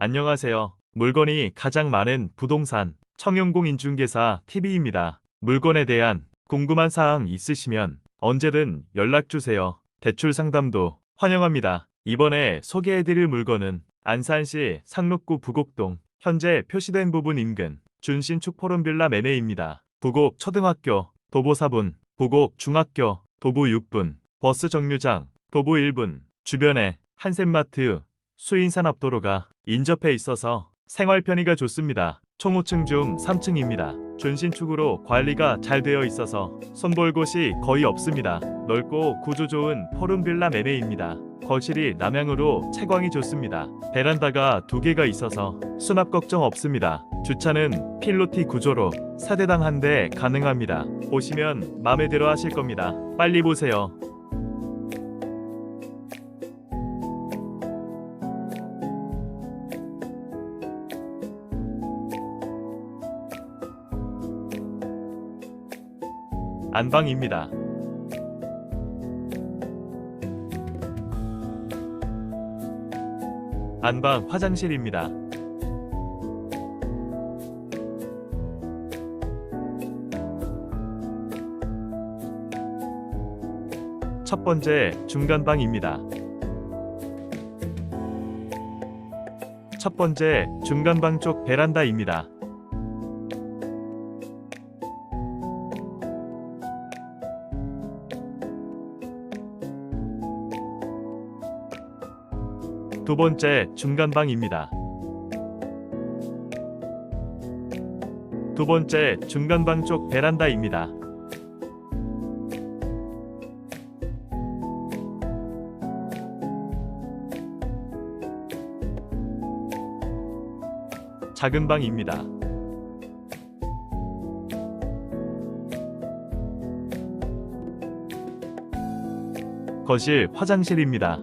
안녕하세요. 물건이 가장 많은 부동산 청용공 인중개사 TV입니다. 물건에 대한 궁금한 사항 있으시면 언제든 연락 주세요. 대출 상담도 환영합니다. 이번에 소개해드릴 물건은 안산시 상록구 부곡동 현재 표시된 부분 인근 준신축 포름빌라 매매입니다. 부곡 초등학교, 도보 4분, 부곡 중학교, 도보 6분, 버스 정류장, 도보 1분, 주변에 한센마트, 수인산업도로가 인접해 있어서 생활 편의가 좋습니다. 총 5층 중 3층입니다. 준신축으로 관리가 잘 되어 있어서 손볼 곳이 거의 없습니다. 넓고 구조 좋은 포름빌라 매매입니다. 거실이 남향으로 채광이 좋습니다. 베란다가 두 개가 있어서 수납 걱정 없습니다. 주차는 필로티 구조로 4대당 한 대 가능합니다. 보시면 마음에 들어 하실 겁니다. 빨리 보세요. 안방입니다. 안방 화장실입니다. 첫 번째 중간방입니다. 첫 번째 중간방 쪽 베란다입니다. 두 번째 중간방입니다. 두 번째 중간방 쪽 베란다입니다. 작은 방입니다. 거실 화장실입니다.